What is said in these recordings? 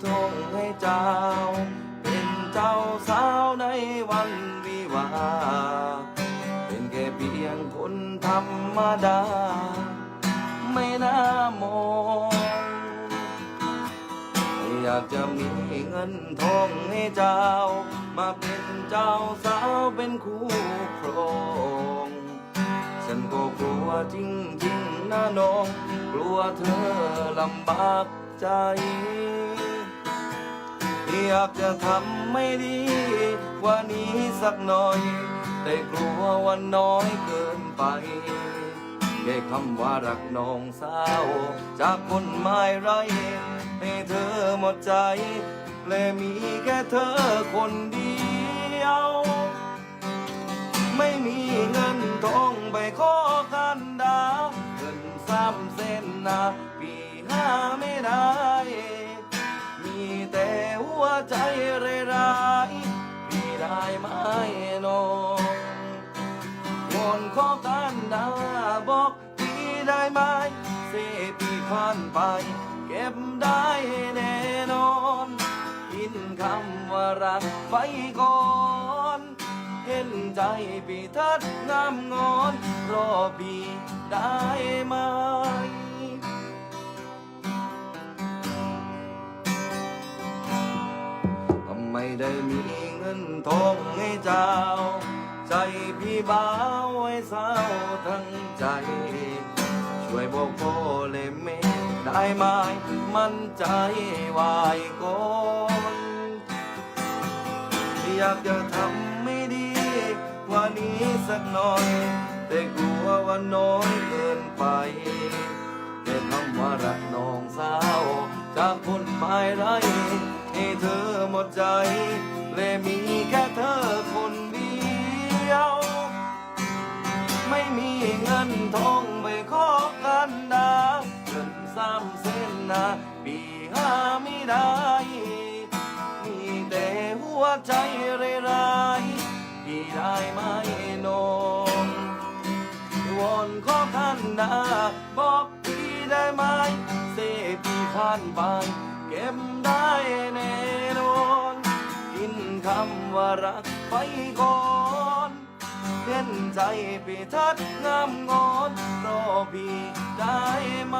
ไม่ได้มีเงินทองให้เจ้า เป็นเจ้าสาวในวันวิวา เป็นแค่เพียงคนธรรมดา ไม่น่ามองอยากจะมีเงินทองให้เจ้า มาเป็นเจ้าสาวเป็นคู่ครองฉันก็กลัวจริงๆนะน้อง กลัวเธอลำบากใจ อยากจะทำไม่ดี กว่านี้สักหน่อย แต่กลัวว่าน้อยเกินไปแค่คำว่ารักน้องสาว จากคนไม่ไรให้เธอหมดใจและมีแค่เธอคนเดียว ไม่มีเงินทองไปขอกันดาเงินสามเส้นนาปีห้าไม่ได้ วใจร้ายพี่ได้ไหมน้องวอนขอกันดาบอกพี่ได้ไหมเสพี่ผ่านไป เก็บได้แน่นอน กินคำว่ารักไปก่อนเห็นใจพี่ทัดงามงอนรอพี่ได้ไหม ไมได้มีเงินทองให้เจ้า ใจพี่บ้าวให้เศร้าทั้งใจ ช่วยบอกพ่อเลยแม่ได้ไหมมันใจวายก่อนอยากจะทำไม่ดีกว่านี้สักหน่อย แต่กลัวว่าน้อยเกินไปแค่คำว่ารักน้องสาวจากคนหมายไร ให้เธอหมดใจและมีแค่เธอคนเดียว ไม่มีเงินทองไปขอกันดาเงินสามเส้นนะปีห้าไม่ได้ มีแต่หัวใจร้ายพี่ได้ไหมน้องวอนขอกันดาบอกพี่ได้ไหมเสพี่ผ่านไป ก็บได้แน่นอนกินคำว่ารักไปก่อนเห็นใจพี่ทัดงามงอนรอพี่ได้ไหม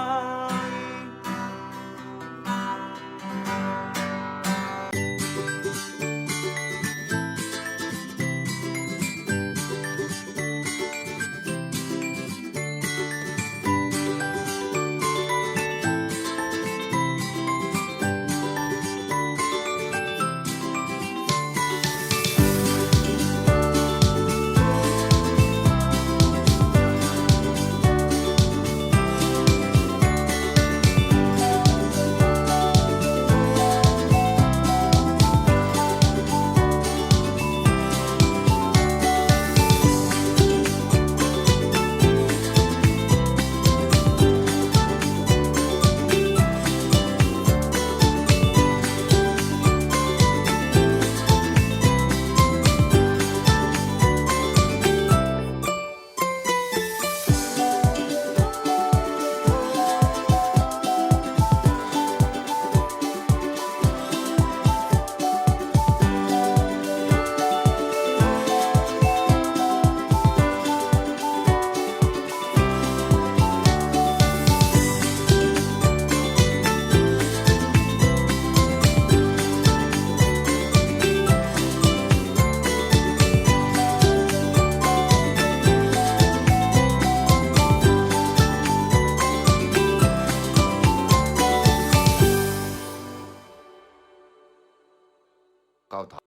要逃。